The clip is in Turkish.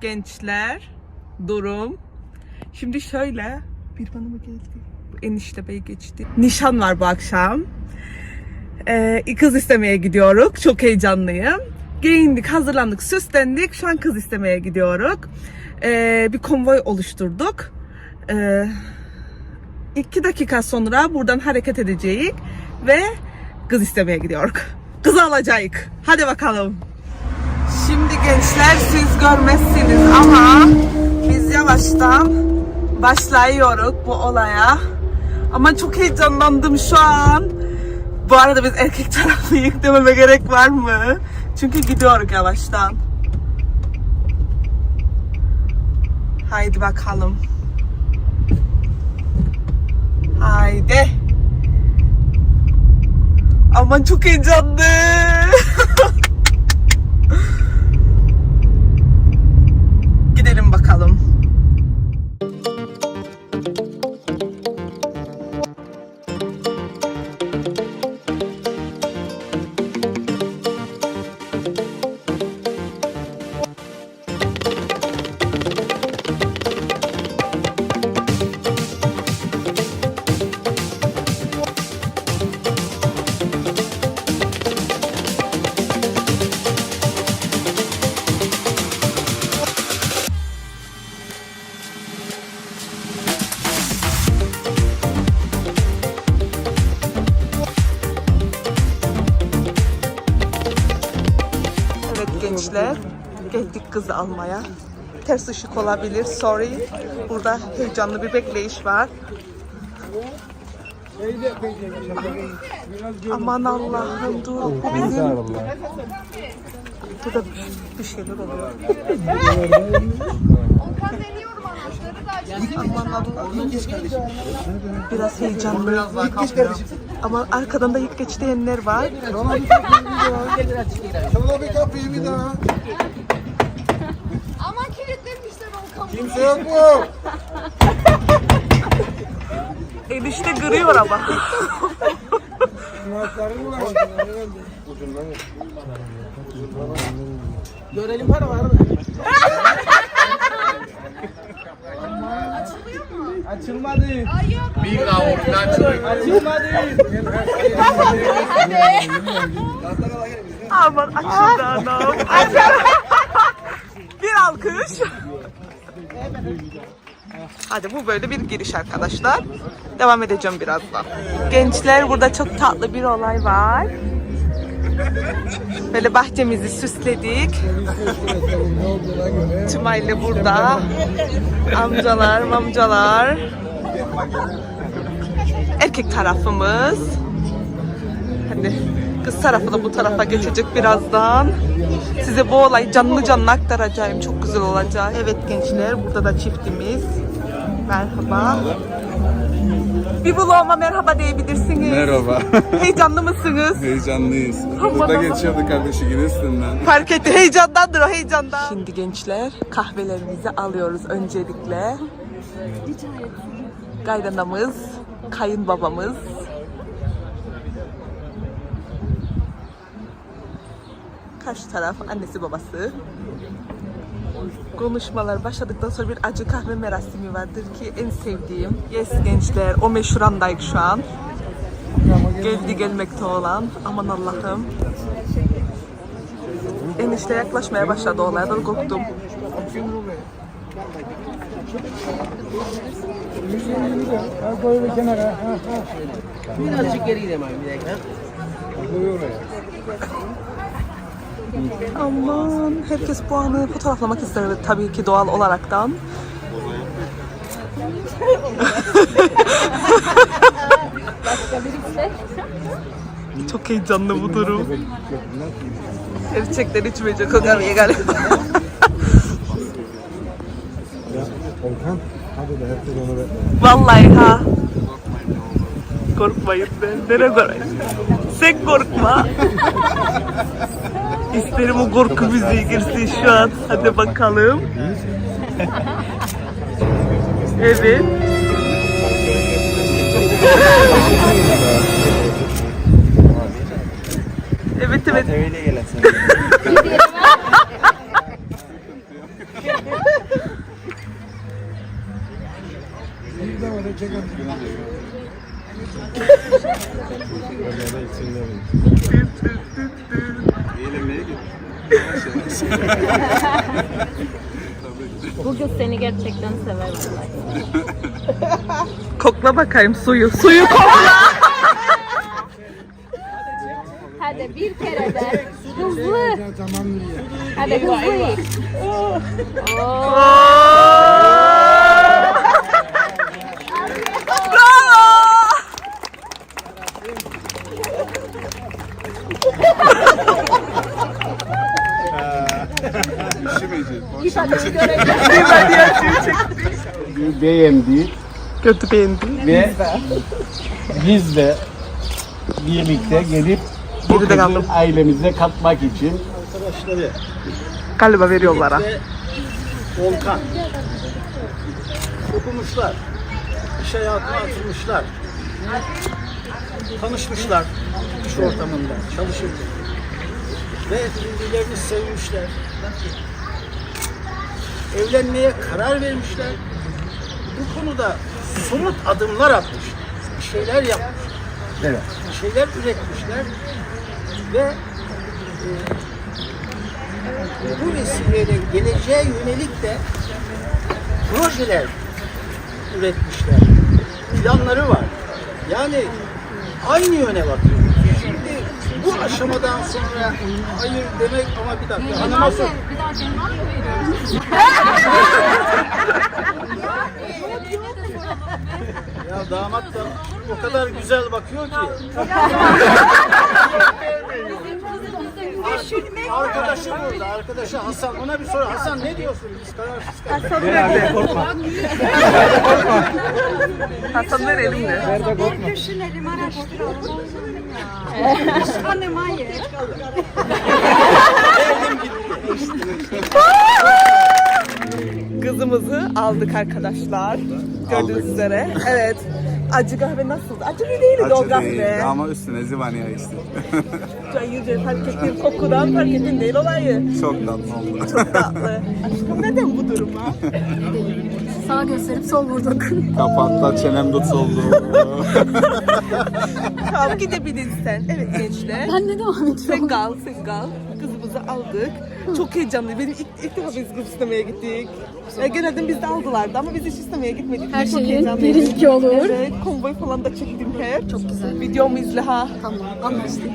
gençler durum. Şimdi şöyle bir bana mı geldi? Enişte bey geçti. Nişan var bu akşam. Ee, kız istemeye gidiyoruz. Çok heyecanlıyım. Giyindik, hazırlandık, süslendik. Şu an kız istemeye gidiyoruz. Ee, bir konvoy oluşturduk. Ee, iki dakika sonra buradan hareket edeceğiz ve kız istemeye gidiyoruz. Kızı alacağız. Hadi bakalım. Şimdi gençler siz görmezsiniz ama biz yavaştan başlıyoruz bu olaya. Ama çok heyecanlandım şu an. Bu arada biz erkek taraflıyız dememe gerek var mı? Çünkü gidiyoruz yavaştan. Haydi bakalım. Haydi. Aman çok heyecanlı. geldik kızı almaya. Ters ışık olabilir, sorry. Burada heyecanlı bir bekleyiş var. Aman Allah'ım dur, bu bizim... Burada bir- bir şeyler oluyor. Aman Allah'ım. Biraz heyecanlı. Ama arkadan da ilk geç diyenler var. Şurada bir kapıyı bir daha. Ama kilitlemişler Volkan. Kimse yok mu? Enişte kırıyor ama. Anahtarı mı var? Ucundan yok. Görelim para var mı? Açılmadı. Bir kavurda açılıyor. Açılmadı. Aman açıldı anam. bir alkış. Hadi bu böyle bir giriş arkadaşlar. Devam edeceğim birazdan. Gençler burada çok tatlı bir olay var. Böyle bahçemizi süsledik. Tümaylı burada. Amcalar, mamcalar. Erkek tarafımız. Hadi kız tarafı da bu tarafa geçecek birazdan. Size bu olayı canlı canlı aktaracağım. Çok güzel olacak. Evet gençler burada da çiftimiz. Merhaba. Bir vloguma merhaba diyebilirsiniz. Merhaba. Heyecanlı mısınız? Heyecanlıyız. Burada Allah'ım. geçiyordu kardeşimin üstünden. Fark etti heyecandandır o heyecandan. Şimdi gençler kahvelerimizi alıyoruz öncelikle. Kaynanamız, kayınbabamız. Karşı taraf annesi babası. Konuşmalar başladıktan sonra bir acı kahve merasimi vardır ki en sevdiğim. Yes gençler o meşhur andayız şu an. Geldi gelmekte olan aman Allah'ım. Enişte yaklaşmaya başladı olaydan korktum. Koy bir kenara. Birazcık geri gidelim abi bir dakika. Aman herkes bu anı fotoğraflamak ister tabii ki doğal olaraktan. Çok heyecanlı bu durum. Gerçekten içmeyecek o kahveye galiba. Vallahi ha. Korkmayın ben. Nere korkayım? Sen korkma. İsterim o korku müziği girsin şu an. Hadi bakalım. Evet. evet evet. Öyle gelesin. Tüt tüt. Eğlenmeye git. Bu kız seni gerçekten sever. Kokla bakayım suyu. Suyu kokla. Hadi bir kere de hızlı. Hadi hızlı. Oo. Üşümeyeceğiz. Beğendi Kötü beğendim. ve biz de birlikte gelip bu Geride kızı kaldım. ailemize katmak için Galiba veriyorlar ha. Volkan. Okumuşlar. İş hayatına atılmışlar. Tanışmışlar iş ortamında, çalışırken. Ve birbirlerini sevmişler. Evlenmeye karar vermişler. Bu konuda somut adımlar atmışlar. Bir şeyler yapmışlar. Evet. Bir şeyler üretmişler. Ve e, bu vesileyle geleceğe yönelik de projeler üretmişler. Planları var. Yani aynı yöne bakıyor. Şimdi bu aşamadan sonra hayır demek ama bir dakika hanıma sor. Bir daha cevap mı veriyorsun? Ya damat da o kadar güzel bakıyor ki. Arkadaşı burada, arkadaşı Hasan. Ona bir sor. Hasan ne diyorsun? Biz kararsız kaldık. Hasanlar elimde. Bir düşünelim, araştıralım. Olsun ya. Hanım hayır. Kızımızı aldık arkadaşlar. Gördüğünüz Aldık. üzere. Evet. Acı kahve nasıldı? Acı bir değildi o Acı kahve. değil ama üstüne zivanya içtim. Can Yüce fark ettiğin kokudan fark ettiğin değil olayı. Çok tatlı oldu. Çok tatlı. Aşkım neden bu duruma? Sağ gösterip sol vurduk. Kapatta çenem tutuldu. Tamam gidebilirsen. Evet gençler. Ben ne devam ediyorum? Sen kal, sen kal. Kızımızı aldık. Çok heyecanlı. Benim ilk, ilk defa biz kız istemeye gittik. Ya genelde biz de aldılardı ama biz hiç istemeye gitmedik. Her Çok şeyin bir ilki olur. Evet, konvoy falan da çektim hep. Çok güzel. Videomu izle ha. Tamam anlaştık.